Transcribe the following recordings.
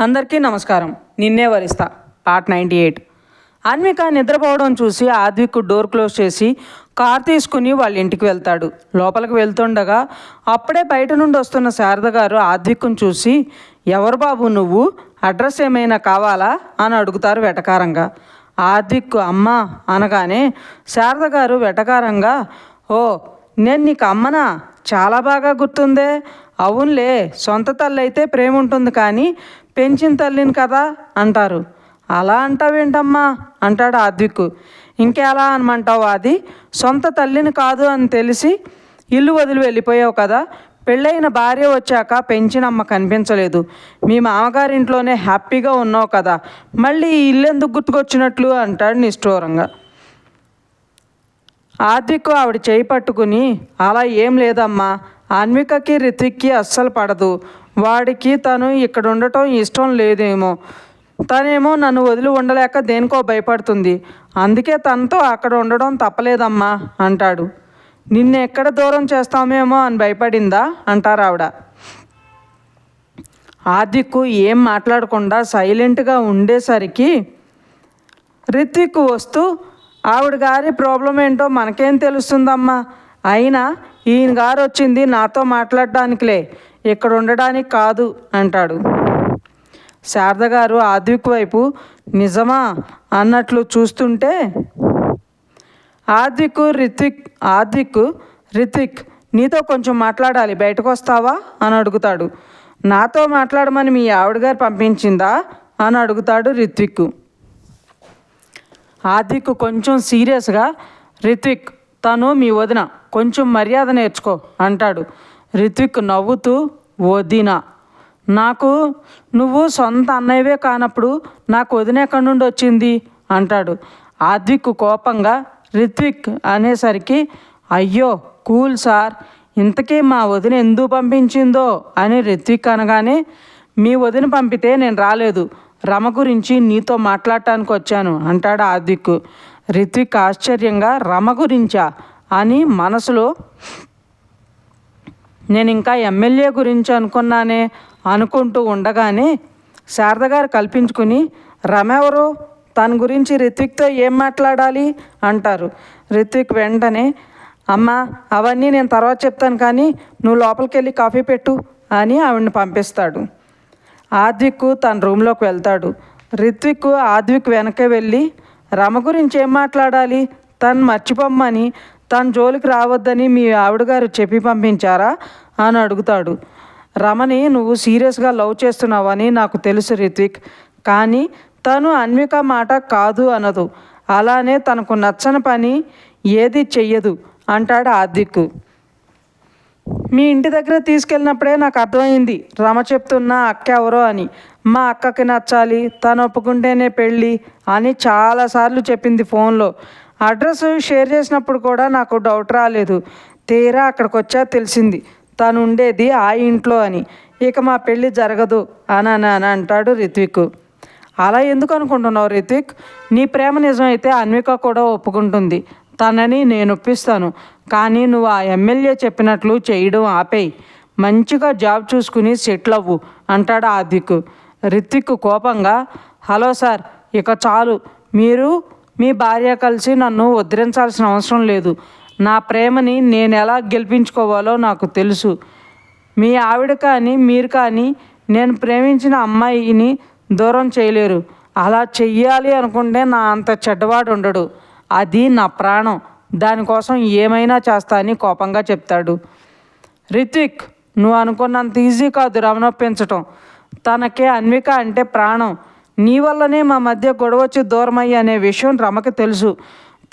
అందరికీ నమస్కారం. నిన్నే వరిస్తా. Part ninety eight. అన్విక నిద్రపోవడం చూసి ఆద్విక్ డోర్ క్లోజ్ చేసి కార్ తీసుకుని వాళ్ళ ఇంటికి వెళ్తాడు. లోపలికి వెళ్తుండగా అప్పుడే బయట నుండి వస్తున్న శారద గారు ఆద్విక్ను చూసి ఎవరు బాబు నువ్వు? అడ్రస్ ఏమైనా కావాలా? అని అడుగుతారు వెటకారంగా. ఆద్విక్ అమ్మ అనగానే శారద గారు వెటకారంగా ఓ నేను నీకు అమ్మనా? చాలా బాగా గుర్తుందే. అవునులే సొంత తల్లి అయితే ప్రేమ ఉంటుంది కానీ పెంచిన తల్లిని కదా అంటారు. అలా అంటావేంటమ్మా? అంటాడు ఆద్విక్ ఇంకెలా అనమంటావు అది సొంత తల్లిని కాదు అని తెలిసి ఇల్లు వదిలి వెళ్ళిపోయావు కదా. పెళ్ళైన భార్య వచ్చాక పెంచినమ్మ కనిపించలేదు. మీ మామగారింట్లోనే హ్యాపీగా ఉన్నావు కదా. మళ్ళీ ఈ ఇల్లు ఎందుకు గుర్తుకొచ్చినట్లు అంటాడు నిష్ఠూరంగా. ఆద్విక్ ఆవిడ చేయి పట్టుకుని అలా ఏం లేదమ్మా. అన్వికకి రిత్విక్కి అస్సలు పడదు. వాడికి తను ఇక్కడ ఉండటం ఇష్టం లేదేమో. తనేమో నన్ను వదిలి ఉండలేక దేనికో భయపడుతుంది. అందుకే తనతో అక్కడ ఉండడం తప్పలేదమ్మా అంటాడు. నిన్ను ఎక్కడ దూరం చేస్తామేమో అని భయపడిందా అంటారు ఆవిడ. ఆదిక్కు ఏం మాట్లాడకుండా సైలెంట్గా ఉండేసరికి రిత్విక్ వస్తూ ఆవిడ గారి ప్రాబ్లం ఏంటో మనకేం తెలుస్తుందమ్మా? అయినా ఈయన గారు వచ్చింది నాతో మాట్లాడడానికిలే ఇక్కడ ఉండడానికి కాదు అంటాడు. శారద గారు ఆద్విక్ వైపు నిజమా అన్నట్లు చూస్తుంటే ఆద్విక్ రిత్విక్ ఆద్విక్ రిత్విక్ నీతో కొంచెం మాట్లాడాలి బయటకు వస్తావా అని అడుగుతాడు. నాతో మాట్లాడమని మీ ఆవిడ గారు పంపించిందా అని అడుగుతాడు రిత్విక్. ఆదిక్ కొంచెం సీరియస్గా రిత్విక్ తను మీ వదిన కొంచెం మర్యాద నేర్చుకో అంటాడు. రిత్విక్ నవ్వుతూ వదిన నాకు నువ్వు సొంత అన్నయ్యవే కానప్పుడు నాకు వదిన ఎక్కడి నుండి వచ్చింది? అంటాడు. ఆద్విక్ కోపంగా రిత్విక్ అనేసరికి అయ్యో కూల్ సార్ ఇంతకీ మా వదిన ఎందుకు పంపించిందో అని రిత్విక్ అనగానే మీ వదిన పంపితే నేను రాలేదు రమ గురించి నీతో మాట్లాడటానికి వచ్చాను అంటాడు ఆద్విక్. రిత్విక్ ఆశ్చర్యంగా రమ గురించా? అని మనసులో నేను ఇంకా ఎమ్మెల్యే గురించి అనుకున్నానే అనుకుంటూ ఉండగానే శారద గారు కల్పించుకుని రమెవరు? తన గురించి రిత్విక్తో ఏం మాట్లాడాలి? అంటారు. రిత్విక్ వెంటనే అమ్మ అవన్నీ నేను తర్వాత చెప్తాను కానీ నువ్వు లోపలికి వెళ్ళి కాఫీ పెట్టు అని ఆవిడని పంపిస్తాడు. ఆద్విక్ తన రూమ్లోకి వెళ్తాడు. రిత్విక్ ఆద్విక్ వెనకే వెళ్ళి రమ గురించి ఏం మాట్లాడాలి? తను మర్చిపోమ్మని తన జోలికి రావద్దని మీ ఆవిడ గారు చెప్పి పంపించారా? అని అడుగుతాడు. రమని నువ్వు సీరియస్గా లవ్ చేస్తున్నావని నాకు తెలుసు రిత్విక్. కానీ తను అన్విక మాట కాదు అనదు. అలానే తనకు నచ్చని పని ఏది చెయ్యదు అంటాడు ఆద్విక్ మీ ఇంటి దగ్గర తీసుకెళ్ళినప్పుడే నాకు అర్థమైంది. రమ చెప్తున్న అక్క ఎవరో అని. మా అక్కకి నచ్చాలి తను ఒప్పుకుంటేనే పెళ్ళి అని చాలాసార్లు చెప్పింది ఫోన్లో. అడ్రస్ షేర్ చేసినప్పుడు కూడా నాకు డౌట్ రాలేదు. తీరా అక్కడికి వచ్చా తెలిసింది. తను ఉండేది ఆ ఇంట్లో అని. ఇక మా పెళ్ళి జరగదు అని అని అని అంటాడు రిత్విక్. అలా ఎందుకు అనుకుంటున్నావు రిత్విక్? నీ ప్రేమ నిజమైతే అన్విక కూడా ఒప్పుకుంటుంది. తనని నేను ఒప్పిస్తాను. కానీ నువ్వు ఆ ఎమ్మెల్యే చెప్పినట్లు చేయడం ఆపేయి. మంచిగా జాబ్ చూసుకుని సెటిల్ అవ్వు అంటాడు ఆదిక్ రిత్విక్ కోపంగా హలో సార్ ఇక చాలు. మీరు మీ భార్య కలిసి నన్ను ఉద్ధరించాల్సిన అవసరం లేదు. నా ప్రేమని నేను ఎలా గెలిపించుకోవాలో నాకు తెలుసు. మీ ఆవిడ కానీ మీరు కానీ నేను ప్రేమించిన అమ్మాయిని దూరం చేయలేరు. అలా చెయ్యాలి అనుకుంటే నా అంత చెడ్డవాడు ఉండడు. అది నా ప్రాణం. దానికోసం ఏమైనా చేస్తా అని కోపంగా చెప్తాడు. రిత్విక్ నువ్వు అనుకున్నంత ఈజీ కాదు రమణొప్పించటం తనకే అన్విక అంటే ప్రాణం. నీ వల్లనే మా మధ్య గొడవ వచ్చి దూరమయ్యి అనే విషయం రమకి తెలుసు.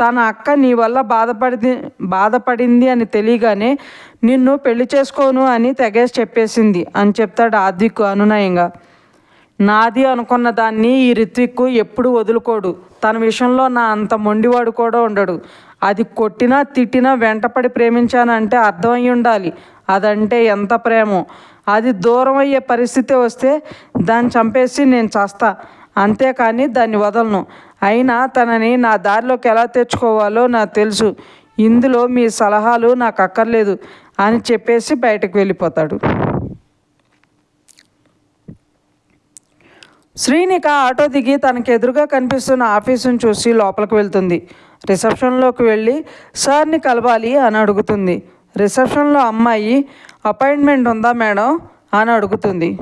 తన అక్క నీ వల్ల బాధపడి బాధపడింది అని తెలియగానే నిన్ను పెళ్ళి చేసుకోను అని తెగేసి చెప్పేసింది అని చెప్తాడు ఆద్విక్ అనునయంగా. నాది అనుకున్న దాన్ని ఈ రిత్విక్ ఎప్పుడు వదులుకోడు. తన విషయంలో నా అంత మొండివాడు కూడా ఉండడు. అది కొట్టినా తిట్టినా వెంటపడి ప్రేమించానంటే అర్థమై ఉండాలి. అదంటే ఎంత ప్రేమో. అది దూరం అయ్యే పరిస్థితి వస్తే దాన్ని చంపేసి నేను చేస్తా. అంతేకాని దాన్ని వదలను. అయినా తనని నా దారిలోకి ఎలా తెచ్చుకోవాలో నాకు తెలుసు. ఇందులో మీ సలహాలు నాకు అక్కర్లేదు అని చెప్పేసి బయటకు వెళ్ళిపోతాడు. శ్రీనిక ఆటో దిగి తనకు ఎదురుగా కనిపిస్తున్న ఆఫీసును చూసి లోపలికి వెళ్తుంది. రిసెప్షన్లోకి వెళ్ళి సార్ని కలవాలి అని అడుగుతుంది. రిసెప్షన్లో అమ్మాయి అపాయింట్మెంట్ ఉందా మేడం? అని అడుగుతుంది.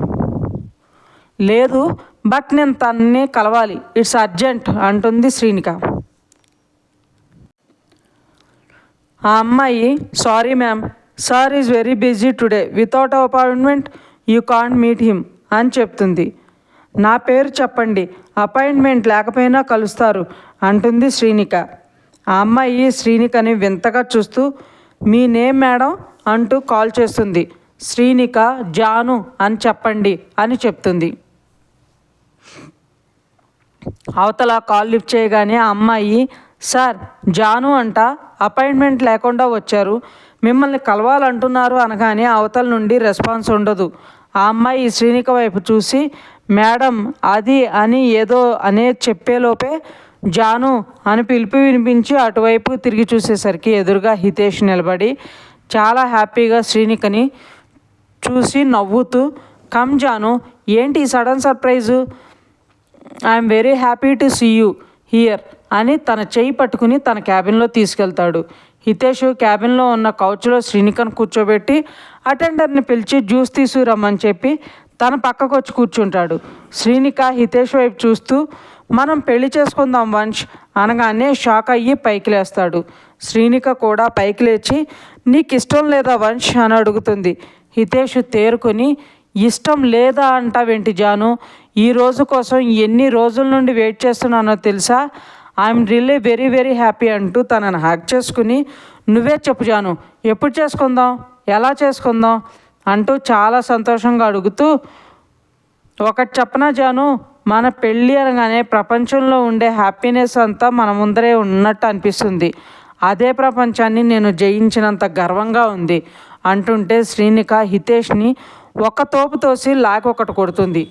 లేదు బట్ నేను తన్ని కలవాలి. ఇట్స్ అర్జెంట్ అంటుంది శ్రీనిక. ఆ అమ్మాయి sorry ma'am sir is very busy today. Without appointment you can't meet him అని చెప్తుంది. నా పేరు చెప్పండి. అపాయింట్మెంట్ లేకపోయినా కలుస్తారు అంటుంది శ్రీనిక. ఆ అమ్మాయి శ్రీనికని వింతగా చూస్తూ మీ నేమ్ మేడం? అంటూ కాల్ చేస్తుంది. శ్రీనిక జాను అని చెప్పండి అని చెప్తుంది. అవతల కాల్ లిఫ్ట్ చేయగానే ఆ అమ్మాయి సార్ జాను అంట అపాయింట్మెంట్ లేకుండా వచ్చారు. మిమ్మల్ని కలవాలంటున్నారు అనగానే అవతల నుండి రెస్పాన్స్ ఉండదు. ఆ అమ్మాయి శ్రీనిక వైపు చూసి మేడం అది అని ఏదో అనే చెప్పేలోపే జాను అని పిలిపి వినిపించి అటువైపు తిరిగి చూసేసరికి ఎదురుగా హితేష్ నిలబడి చాలా హ్యాపీగా శ్రీనికని చూసి నవ్వుతూ కమ్ జాను ఏంటి ఈ sudden surprise? I'm very happy to see you here అని తన చేయి పట్టుకుని తన క్యాబిన్లో తీసుకెళ్తాడు. హితేష్ క్యాబిన్లో ఉన్న కౌచ్లో శ్రీనికను కూర్చోబెట్టి అటెండర్ని పిలిచి జ్యూస్ తీసుకురమ్మని చెప్పి తన పక్కకు వచ్చి కూర్చుంటాడు. శ్రీనిక హితేష్ వైపు చూస్తూ మనం పెళ్ళి చేసుకుందాం వంశ్ అనగానే షాక్ అయ్యి పైకి లేస్తాడు. శ్రీనిక కూడా పైకి లేచి నీకు ఇష్టం లేదా వంశ్ అని అడుగుతుంది. హితేష్ తేరుకొని ఇష్టం లేదా అంటావేంటి జాను? ఈ రోజు కోసం ఎన్ని రోజుల నుండి వెయిట్ చేస్తున్నానో తెలుసా? I'm really very very happy అంటూ తనని హ్యాక్ చేసుకుని నువ్వే చెప్పు జాను ఎప్పుడు చేసుకుందాం? ఎలా చేసుకుందాం? అంటూ చాలా సంతోషంగా అడుగుతూ ఒకటి చెప్పనా జాను? మన పెళ్ళి అనగానే ప్రపంచంలో ఉండే హ్యాపీనెస్ అంతా మన ముందరే ఉన్నట్టు అనిపిస్తుంది. అదే ప్రపంచాన్ని నేను జయించినంత గర్వంగా ఉంది అంటుంటే శ్రీనిక హితేష్ని ఒక తోపు తోసి లాక్ ఒకటి కొడుతుంది.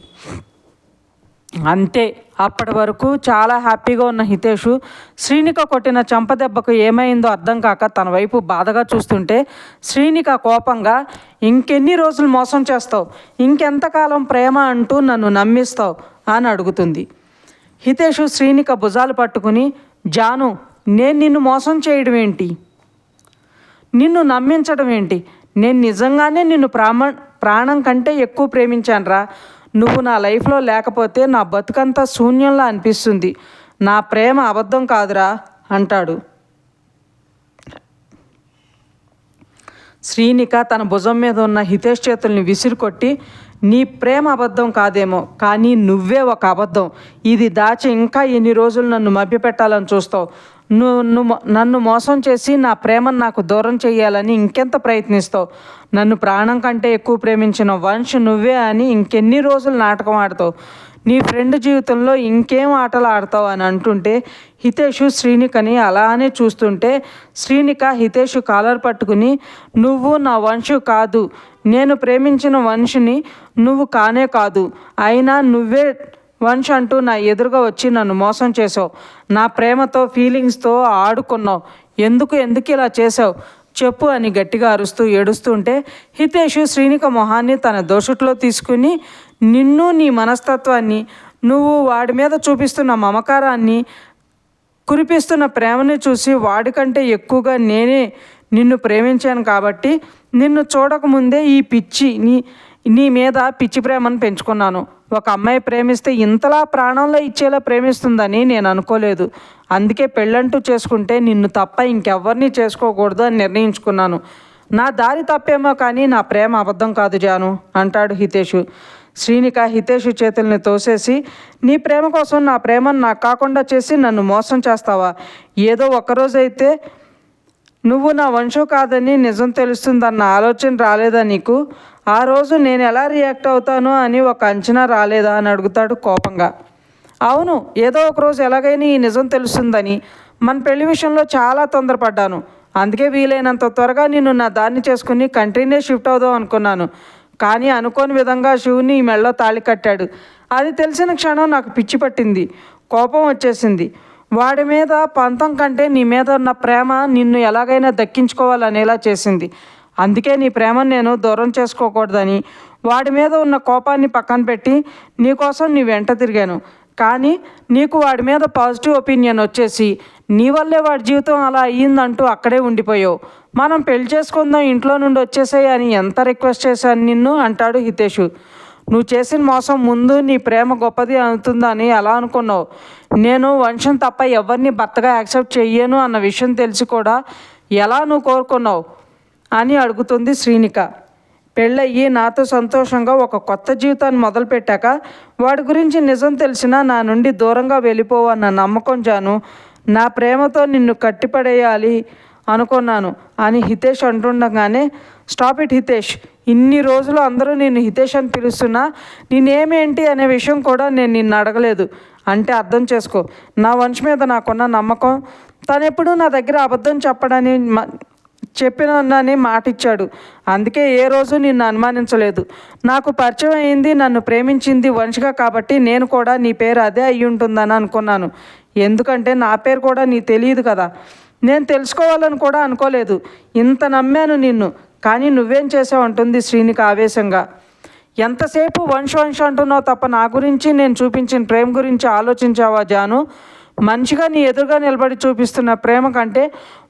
అంతే అప్పటి వరకు చాలా హ్యాపీగా ఉన్న హితేషు శ్రీనిక కొట్టిన చంపదెబ్బకు ఏమైందో అర్థం కాక తన వైపు బాధగా చూస్తుంటే శ్రీనిక కోపంగా ఇంకెన్ని రోజులు మోసం చేస్తావు? ఇంకెంతకాలం ప్రేమ అంటూ నన్ను నమ్మిస్తావు? అని అడుగుతుంది. హితేషు శ్రీనిక భుజాలు పట్టుకుని జాను నేను నిన్ను మోసం చేయడం ఏంటి? నిన్ను నమ్మించడం ఏంటి? నేను నిజంగానే నిన్ను ప్రామ ప్రాణం కంటే ఎక్కువ ప్రేమించానురా. నువ్వు నా లైఫ్లో లేకపోతే నా బతుకంతా శూన్యంలా అనిపిస్తుంది. నా ప్రేమ అబద్ధం కాదురా అంటాడు. శ్రీనిక తన భుజం మీద ఉన్న హితేష్ చేతుల్ని విసిరికొట్టి నీ ప్రేమ అబద్ధం కాదేమో కానీ నువ్వే ఒక అబద్ధం. ఇది దాచి ఇంకా ఎన్ని రోజులు నన్ను మభ్యపెట్టాలని చూస్తావు? నువ్వు నువ్వు నన్ను మోసం చేసి నా ప్రేమను నాకు దూరం చేయాలని ఇంకెంత ప్రయత్నిస్తావు? నన్ను ప్రాణం కంటే ఎక్కువ ప్రేమించిన వంశ్ నువ్వే అని ఇంకెన్ని రోజులు నాటకం ఆడతావు? నీ ఫ్రెండ్ జీవితంలో ఇంకేం ఆటలు ఆడతావు అని అంటుంటే హితేషు శ్రీనికని అలానే చూస్తుంటే శ్రీనిక హితేషు కాలర్ పట్టుకుని నువ్వు నా వంశు కాదు. నేను ప్రేమించిన వంశుని నువ్వు కానే కాదు. అయినా నువ్వే వంశ్ అంటూ నా ఎదురుగా వచ్చి నన్ను మోసం చేసావు నా ప్రేమతో ఫీలింగ్స్తో ఆడుకున్నావు. ఎందుకు ఎందుకు ఇలా చేసావు చెప్పు అని గట్టిగా అరుస్తూ ఏడుస్తుంటే హితేషు శ్రీనిక మొహాన్ని తన దోషుట్లో తీసుకుని నిన్ను నీ మనస్తత్వాన్ని నువ్వు వాడి మీద చూపిస్తున్న మమకారాన్ని కురిపిస్తున్న ప్రేమని చూసి వాడికంటే ఎక్కువగా నేనే నిన్ను ప్రేమించాను కాబట్టి నిన్ను చూడకముందే ఈ పిచ్చి నీ నీ మీద పిచ్చి ప్రేమను పెంచుకున్నాను. ఒక అమ్మాయి ప్రేమిస్తే ఇంతలా ప్రాణంలో ఇచ్చేలా ప్రేమిస్తుందని నేను అనుకోలేదు. అందుకే పెళ్ళంటూ చేసుకుంటే నిన్ను తప్ప ఇంకెవ్వరిని చేసుకోకూడదు అని నిర్ణయించుకున్నాను. నా దారి తప్పేమో కానీ నా ప్రేమ అబద్ధం కాదు జాను అంటాడు హితేషు. శ్రీనిక హితేషు చేతుల్ని తోసేసి నీ ప్రేమ కోసం నా ప్రేమను నాకు కాకుండా చేసి నన్ను మోసం చేస్తావా? ఏదో ఒక్కరోజైతే నువ్వు నా వంశం కాదని నిజం తెలుస్తుందన్న ఆలోచన రాలేదా నీకు? ఆ రోజు నేను ఎలా రియాక్ట్ అవుతాను అని ఒక అంచనా రాలేదా అని అడుగుతాడు కోపంగా. అవును ఏదో ఒక రోజు ఎలాగైనా ఈ నిజం తెలుస్తుందని. మన పెళ్ళి విషయంలో చాలా తొందరపడ్డాను. అందుకే వీలైనంత త్వరగా నిన్ను నా దాన్ని చేసుకుని కంట్రీనే షిఫ్ట్ అవుదాం అనుకున్నాను. కానీ అనుకోని విధంగా శివుని ఈ మెళ్ళలో తాళి కట్టాడు. అది తెలిసిన క్షణం నాకు పిచ్చి పట్టింది. కోపం వచ్చేసింది. వాడి మీద పంతం కంటే నీ మీద ఉన్న ప్రేమ నిన్ను ఎలాగైనా దక్కించుకోవాలనేలా చేసింది. అందుకే నీ ప్రేమను నేను దూరం చేసుకోకూడదని వాడి మీద ఉన్న కోపాన్ని పక్కన పెట్టి నీకోసం నీ వెంట తిరిగాను. కానీ నీకు వాడి మీద పాజిటివ్ ఒపీనియన్ వచ్చేసి నీ వల్లే వాడి జీవితం అలా అయ్యిందంటూ అక్కడే ఉండిపోయావు. మనం పెళ్ళి చేసుకుందాం ఇంట్లో నుండి వచ్చేసాయి అని ఎంత రిక్వెస్ట్ చేశాను నిన్ను? అంటాడు హితేషు. నువ్వు చేసిన మోసం ముందు నీ ప్రేమ గొప్పది అవుతుందని ఎలా అనుకున్నావు? నేను వంశం తప్ప ఎవరిని భర్తగా యాక్సెప్ట్ చెయ్యను అన్న విషయం తెలిసి కూడా ఎలా నువ్వు కోరుకున్నావు? అని అడుగుతుంది శ్రీనిక. పెళ్ళయ్యి నాతో సంతోషంగా ఒక కొత్త జీవితాన్ని మొదలుపెట్టాక వాడి గురించి నిజం తెలిసినా నా నుండి దూరంగా వెళ్ళిపోవన్న నమ్మకం జాను నా ప్రేమతో నిన్ను కట్టిపడేయాలి అనుకున్నాను అని హితేష్ అంటుండగానే స్టాప్ ఇట్ హితేష్ ఇన్ని రోజులు అందరూ నేను హితేష్ అని పిలుస్తున్నా నేనేమేంటి అనే విషయం కూడా నేను నిన్ను అడగలేదు. అంటే అర్థం చేసుకో నా వంశ మీద నాకున్న నమ్మకం తను ఎప్పుడూ నా దగ్గర అబద్ధం చెప్పడని మ- చెప్పినని మాట ఇచ్చాడు అందుకే ఏ రోజు నిన్ను అనుమానించలేదు. నాకు పరిచయం అయింది నన్ను ప్రేమించింది వంశగా కాబట్టి నేను కూడా నీ పేరు అదే అయి ఉంటుందని అనుకున్నాను. ఎందుకంటే నా పేరు కూడా నీ తెలియదు కదా. నేను తెలుసుకోవాలని కూడా అనుకోలేదు. ఇంత నమ్మాను నిన్ను. కానీ నువ్వేం చేసావు అంటుంది శ్రీనికి ఆవేశంగా. ఎంతసేపు వంశ వంశ అంటున్నావు తప్ప నా గురించి నేను చూపించిన ప్రేమ గురించి ఆలోచించావా జాను? మనిషిగా నీ ఎదురుగా నిలబడి చూపిస్తున్న ప్రేమ కంటే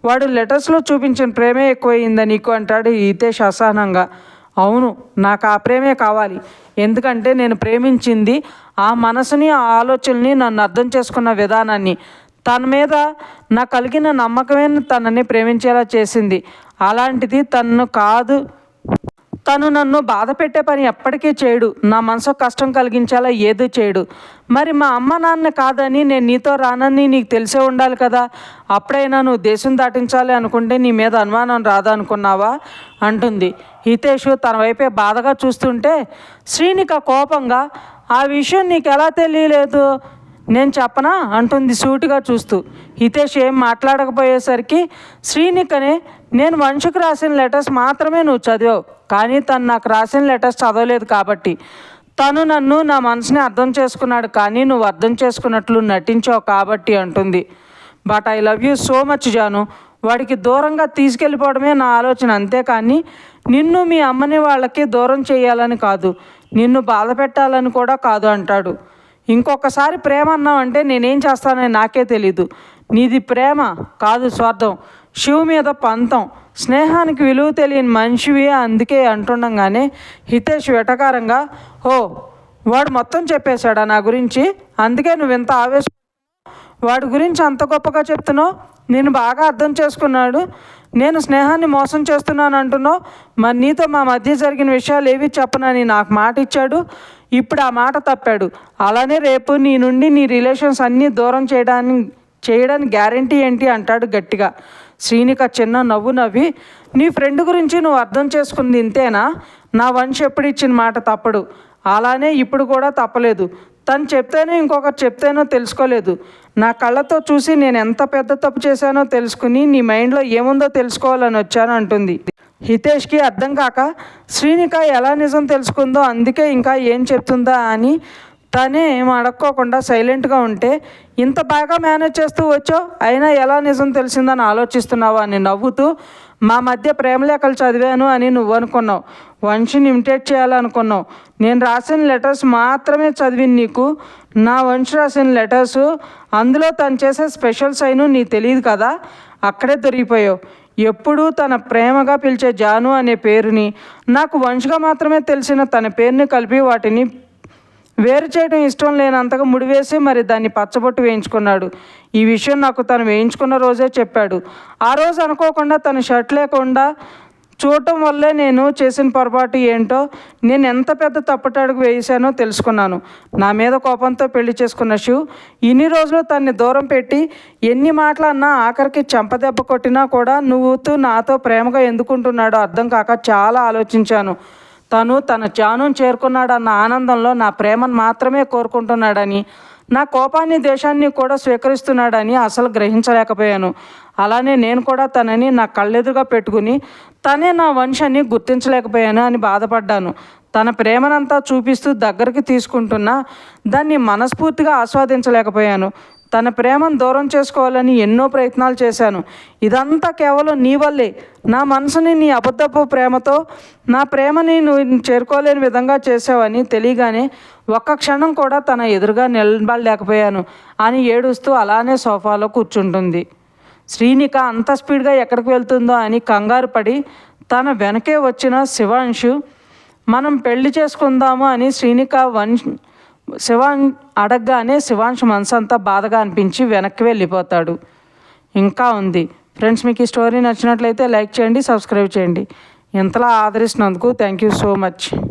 వాడు లెటర్స్లో చూపించిన ప్రేమే ఎక్కువైందా నీకు అంటాడు హితేష్ అసహనంగా. అవును నాకు ఆ ప్రేమే కావాలి. ఎందుకంటే నేను ప్రేమించింది ఆ మనసుని ఆ ఆలోచనని నన్ను అర్థం చేసుకున్న విధానాన్ని. తన మీద నాకు కలిగిన నమ్మకమే తనని ప్రేమించేలా చేసింది. అలాంటిది తన్ను కాదు తను నన్ను బాధ పెట్టే పని ఎప్పటికీ చేయడు. నా మనసు కష్టం కలిగించేలా ఏదో చేయడు. మరి మా అమ్మ నాన్న కాదని నేను నీతో రానని నీకు తెలిసే ఉండాలి కదా. అప్పుడైనా నువ్వు దేశం దాటించాలి అనుకుంటే నీ మీద అనుమానం రాదా అనుకున్నావా? అంటుంది. హితేషు తన వైపే బాధగా చూస్తుంటే శ్రీనిక కోపంగా ఆ విషయం నీకు ఎలా తెలియలేదు? నేను చెప్పనా? అంటుంది సూటిగా చూస్తూ. హితేష్ ఏం మాట్లాడకపోయేసరికి శ్రీనికనే నేను మనిషికి రాసిన లెటర్స్ మాత్రమే నువ్వు చదివావు. కానీ తను నాకు రాసిన లెటర్స్ చదవలేదు కాబట్టి. తను నన్ను నా మనసుని అర్థం చేసుకున్నాడు కానీ నువ్వు అర్థం చేసుకున్నట్లు నటించావు కాబట్టి అంటుంది. But I love you so much Janu. వాడికి దూరంగా తీసుకెళ్ళిపోవడమే నా ఆలోచన అంతే కానీ నిన్ను మీ అమ్మని వాళ్ళకి దూరం చేయాలని కాదు. నిన్ను బాధ పెట్టాలని కూడా కాదు అంటాడు. ఇంకొకసారి ప్రేమ అన్నావంటే నేనేం చేస్తానని నాకే తెలీదు. నీది ప్రేమ కాదు స్వార్థం. శివు మీద పంతం. స్నేహానికి విలువ తెలియని మనిషివి అందుకే అంటుండగానే హితేష్ వెటకారంగా ఓ వాడు మొత్తం చెప్పేశాడా నా గురించి? అందుకే నువ్వు ఇంత ఆవేశ వాడి గురించి అంత గొప్పగా చెప్తున్నావు? నేను బాగా అర్థం చేసుకున్నాడు. నేను స్నేహాన్ని మోసం చేస్తున్నాను అంటున్నావు. మరి నీతో మా మధ్య జరిగిన విషయాలు ఏవి చెప్పనని నాకు మాట ఇచ్చాడు. ఇప్పుడు ఆ మాట తప్పాడు. అలానే రేపు నీ నుండి నీ రిలేషన్స్ అన్నీ దూరం చేయడానికి చేయడానికి గ్యారంటీ ఏంటి? అంటాడు గట్టిగా. శ్రీనిక చిన్న నవ్వు నవ్వి నీ ఫ్రెండ్ గురించి నువ్వు అర్థం చేసుకుంది ఇంతేనా? నా వంశ ఎప్పుడు ఇచ్చిన మాట తప్పడు. అలానే ఇప్పుడు కూడా తప్పలేదు. తను చెప్తేనో ఇంకొకరు చెప్తేనో తెలుసుకోలేదు. నా కళ్ళతో చూసి నేను ఎంత పెద్ద తప్పు చేశానో తెలుసుకుని నీ మైండ్లో ఏముందో తెలుసుకోవాలని వచ్చాను అంటుంది. హితేష్కి అర్థం కాక శ్రీనిక ఎలా నిజం తెలుసుకుందో అందుకే ఇంకా ఏం చెప్తుందా అని తనే ఏం అడక్కోకుండా సైలెంట్గా ఉంటే ఇంత బాగా మేనేజ్ చేస్తూ వచ్చో అయినా ఎలా నిజం తెలిసిందని ఆలోచిస్తున్నావా? అని నవ్వుతూ మా మధ్య ప్రేమలేఖలు చదివాను అని నువ్వు అనుకున్నావు. వంశీని ఇమిటేట్ చేయాలనుకున్నావు. నేను రాసిన లెటర్స్ మాత్రమే చదివి నీకు. నా వంశీ రాసిన లెటర్స్ అందులో తను చేసే స్పెషల్ సైను నీకు తెలియదు కదా అక్కడే దొరికిపోయావు. ఎప్పుడూ తన ప్రేమగా పిలిచే జాను అనే పేరుని నాకు వంశగా మాత్రమే తెలిసిన తన పేరుని కలిపి వాటిని వేరు చేయడం ఇష్టం లేనంతగా ముడివేసి మరి దాన్ని పచ్చబొట్టు వేయించుకున్నాడు. ఈ విషయం నాకు తను వేయించుకున్న రోజే చెప్పాడు. ఆ రోజు అనుకోకుండా తను షర్ట్ లేకుండా చూడటం వల్లే నేను చేసిన పొరపాటు ఏంటో నేను ఎంత పెద్ద తప్పటడుగు వేసానో తెలుసుకున్నాను. నా మీద కోపంతో పెళ్ళి చేసుకున్న శివ్ ఇన్ని రోజులు తన్ని దూరం పెట్టి ఎన్ని మాటలన్నా ఆఖరికి చెంపదెబ్బ కొట్టినా కూడా నువ్వుతూ నాతో ప్రేమగా ఎందుకుంటున్నాడో అర్థం కాక చాలా ఆలోచించాను. తను తన జాను చేరుకున్నాడన్న ఆనందంలో నా ప్రేమను మాత్రమే కోరుకుంటున్నాడని నా కోపాన్ని దేశాన్ని కూడా స్వీకరిస్తున్నాడని అసలు గ్రహించలేకపోయాను. అలానే నేను కూడా తనని నా కళ్ళెదురుగా పెట్టుకుని తనే నా వంశాన్ని గుర్తించలేకపోయాను అని బాధపడ్డాను. తన ప్రేమనంతా చూపిస్తూ దగ్గరికి తీసుకుంటున్నా దాన్ని మనస్ఫూర్తిగా ఆస్వాదించలేకపోయాను. తన ప్రేమను దూరం చేసుకోవాలని ఎన్నో ప్రయత్నాలు చేశాను. ఇదంతా కేవలం నీ వల్లే. నా మనసుని నీ అబద్ధపు ప్రేమతో నా ప్రేమని నువ్వు చేరుకోలేని విధంగా చేసావని తెలియగానే ఒక్క క్షణం కూడా తన ఎదురుగా నిలబడలేకపోయాను అని ఏడుస్తూ అలానే సోఫాలో కూర్చుంటుంది. శ్రీనిక అంత స్పీడ్గా ఎక్కడికి వెళ్తుందో అని కంగారు పడి తన వెనకే వచ్చిన శివాంశు మనం పెళ్ళి చేసుకుందాము అని శ్రీనిక వన్ శివాన్ అడగగానే శివాంశు మనసు అంతా బాధగా అనిపించి వెనక్కి వెళ్ళిపోతాడు. ఇంకా ఉంది. ఫ్రెండ్స్ మీకు ఈ స్టోరీ నచ్చినట్లయితే లైక్ చేయండి సబ్స్క్రైబ్ చేయండి. ఇంతలా ఆదరిస్తున్నందుకు థ్యాంక్ యూ సో మచ్.